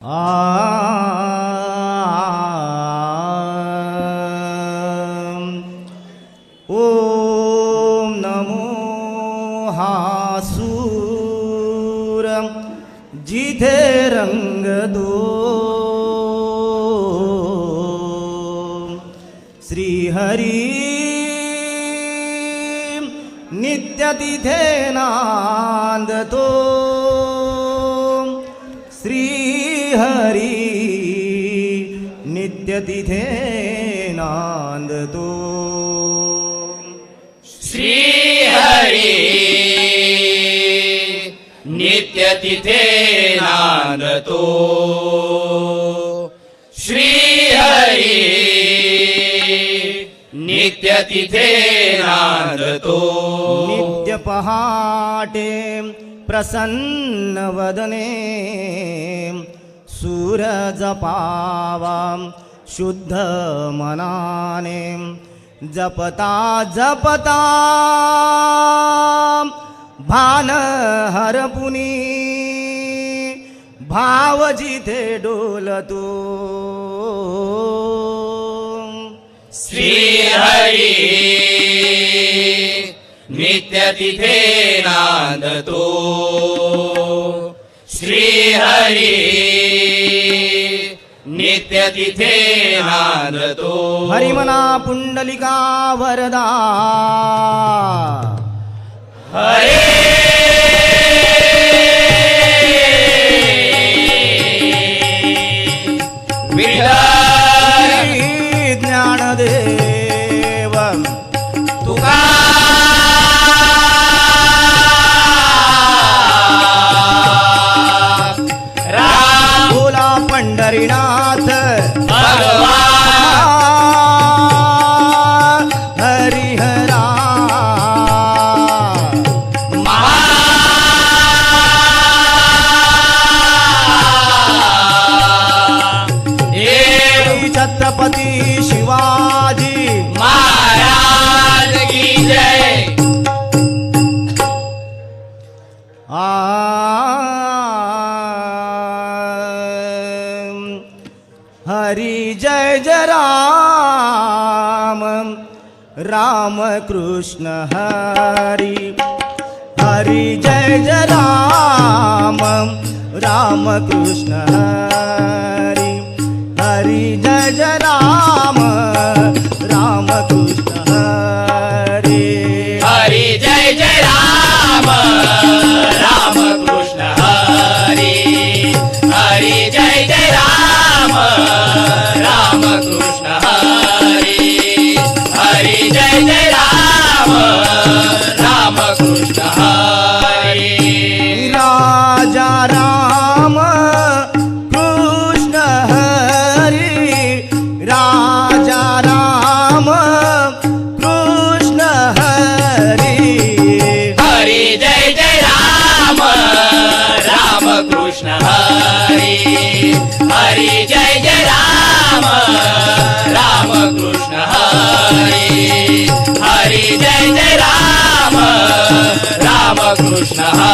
啊。श्रीहरी नित्य तिथे नांदतो. श्रीहरी नित्य तिथे नांदतो. श्रीहरी नित्य तिथे नांदतो. नित्य पहाटे प्रसन्न वदने सूर जपावा शुद्ध मनाने. जपता जपता भान हरपुनी भाव जिथे डोलतो. श्रीहरी नित्य तिथे नांदतो. श्रीहरी नित्य तिथे नांदतो। हरिमना पुंडलिका वरदा। विठ्ठल श्री ज्ञानदेव। छत्रपती शिवाजी महाराज की जय आ हरी जय जय राम राम कृष्ण हरी हरी जय जय राम राम कृष्ण हरी हरी जय जय राम कृष्ण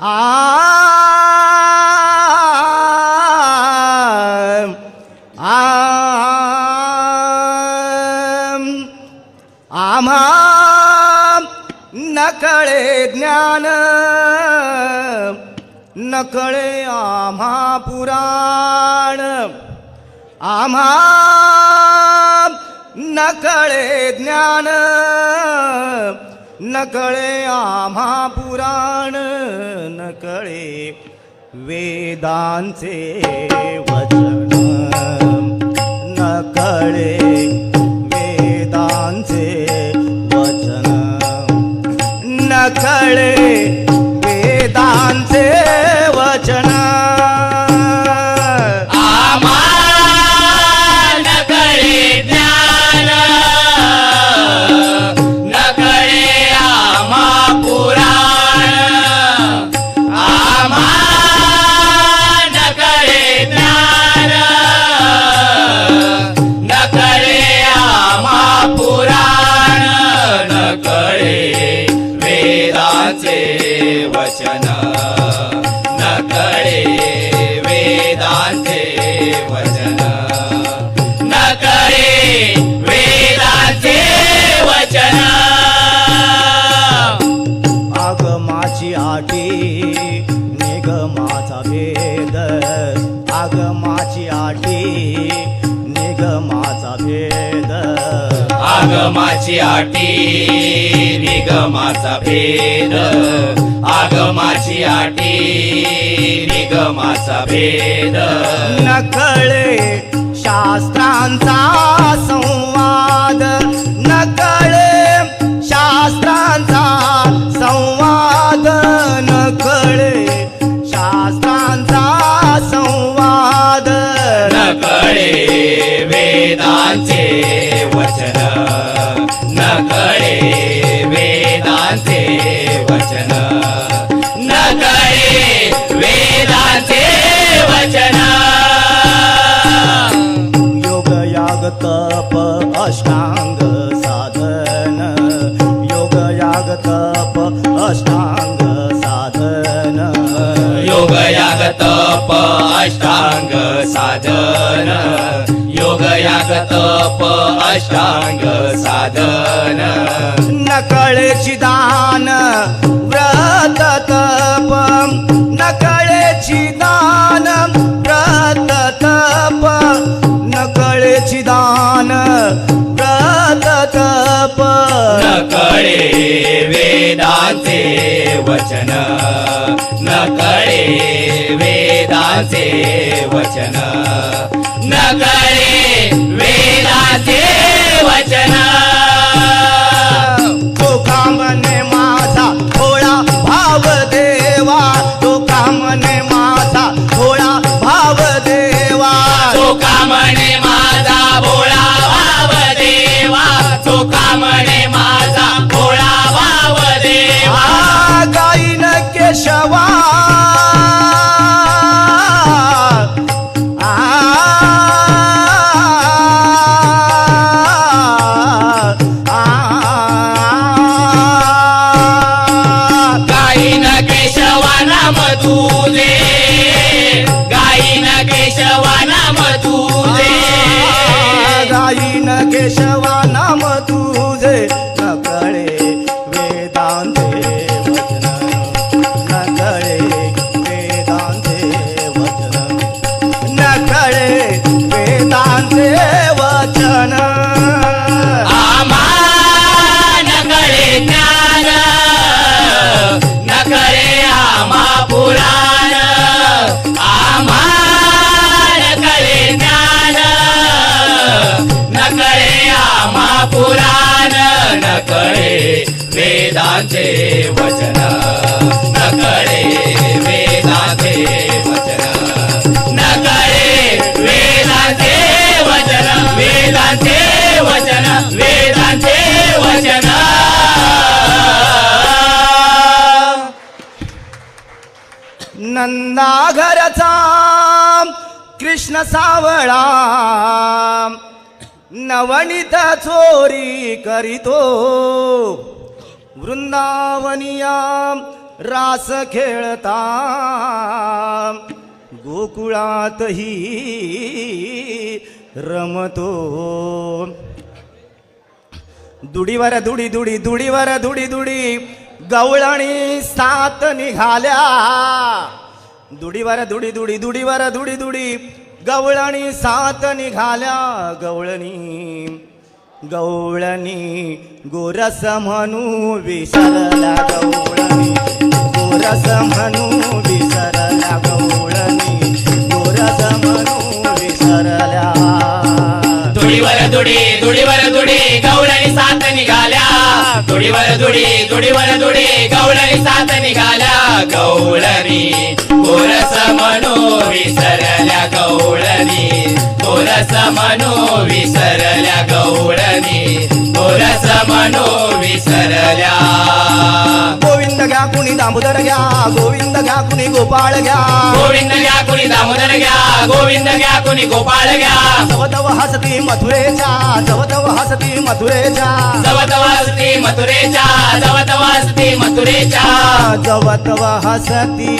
आम आम आम्हा नकळे ज्ञान नकळे आम्हा पुराण आम्हा नकळे ज्ञान नकळे आम्हा पुराण नकळे वेदांचे वचन. नकळे वेदांचे वचन. नकळे वेदांचे आगमाची आटी निगमाचा भेद. आगमाची आटी निगमाचा भेद. नकळे शास्त्रांचा संवाद नकळे वेदांचे वचन. वेदांचे वचन. वेदांचे वचन. योग याग तप अष्टांग साधन. योग याग तप अष्टांग साधन. योग याग तप अष्टांग साधन. योग याग तप अष्टांग साधन. नकळेची दान व्रत तप. नकळेची दान व्रत तप. नकळेची दान तप नकळे वेदाचे वचन. नकळे वेदाचे वचन. नकळे वेदाचे पुराण. आम्हा नकळे वेदांचे वचन. वचन नंदाघरचा कृष्ण सावळा। नवनीत चोरी करीतो। वृंदावनिया रास खेळता। गोकुळातही रमतो। दुडीवर दुडी दुडी दुडीवर दुडी दुडी गवळणी सात निघाल्या. दुडीवर दुडी दुडी दुडीवर दुडी दुडी गवळणी सात निघाल्या. गवळणी गवळणी गोरस म्हणू विसरला गवळणी गोरस म्हणू विसरला गवळणी गोरस म्हणू विसरल्या. दुडीवर दुडी दुडीवर दुडी गवळणी सात निघाल्या दुडीवर दुडी दुडीवर दुडी गवळणी सात निघाल्या गवळणी गोरस मनो विसरल्या गवळणी गोरस मनो विसरल्या गवळणी गोरस मनो विसरल्या घ्या कुणी दामोदर घ्या गोविंद घ्या कुणी गोपाळ घ्या. गोविंद घ्या कुणी दामोदर घ्या गोविंद घ्या कुणी गोपाळ घ्या. जवतव हसती मथुरेच्या जवतव हसती मथुरेच्या. जवत वासती मथुरेच्या जवत वासती मथुरेच्या. जवतव हसती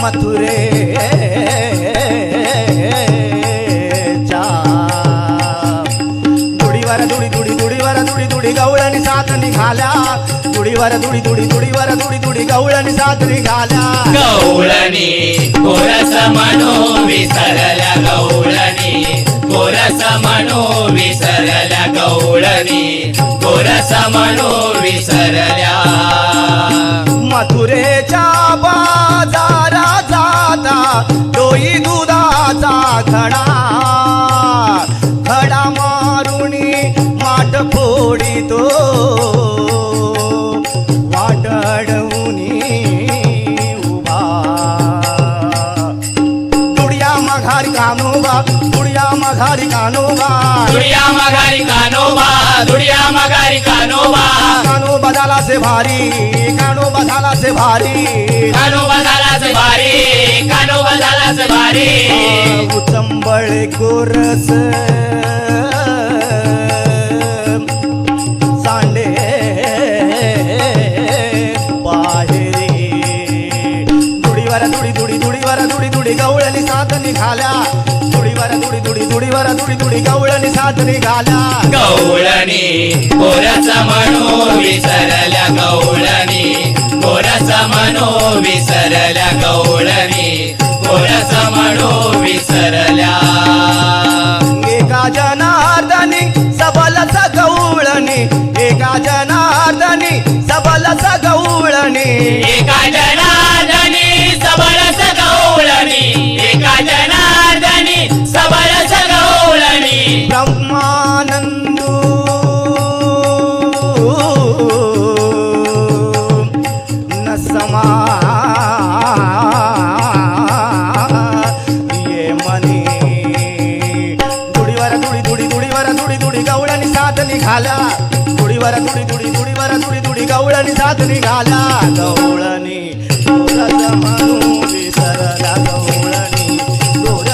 मथुरेच्या सात निघाल्या. दुडीवर दुडी दुडी दुडीवर दुडी दुडी गवळणी सात निघाल्या गवळणी गोरस म्हणू विसरल्या गवळणी. गोरस म्हणू विसरल्या गवळणी. गोरस म्हणू विसरल्या. मथुरेच्या बाजारा जाता डोई दुधाचा खडा मघारी कानोबा. दुडिया माघारी कानोबा दुडिया माघारी कानोबा कानो बदाला से भारी कानो बदाला से भारी. कानोबा झाला से भारी कानोबा झाला से भारी उचंबळ गोरस सांडे बाहेरी दुडीवर दुडी दुडी दुडीवर दुडी दुडी गवळणी सात निघाल्या दुडीवर दुडी दुडी दुडीवर दुडी दुडी गवळणी सात निघाल्या गवळणी गोरस म्हणू विसरल्या गवळणी. गोरस म्हणू विसरल्या गवळणी. गोरस म्हणू विसरल्या एका जनार्दनी सबलच गवळणी. एका जनार्दनी सबलच गवळणी. एका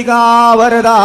மல்லிகாவரதா.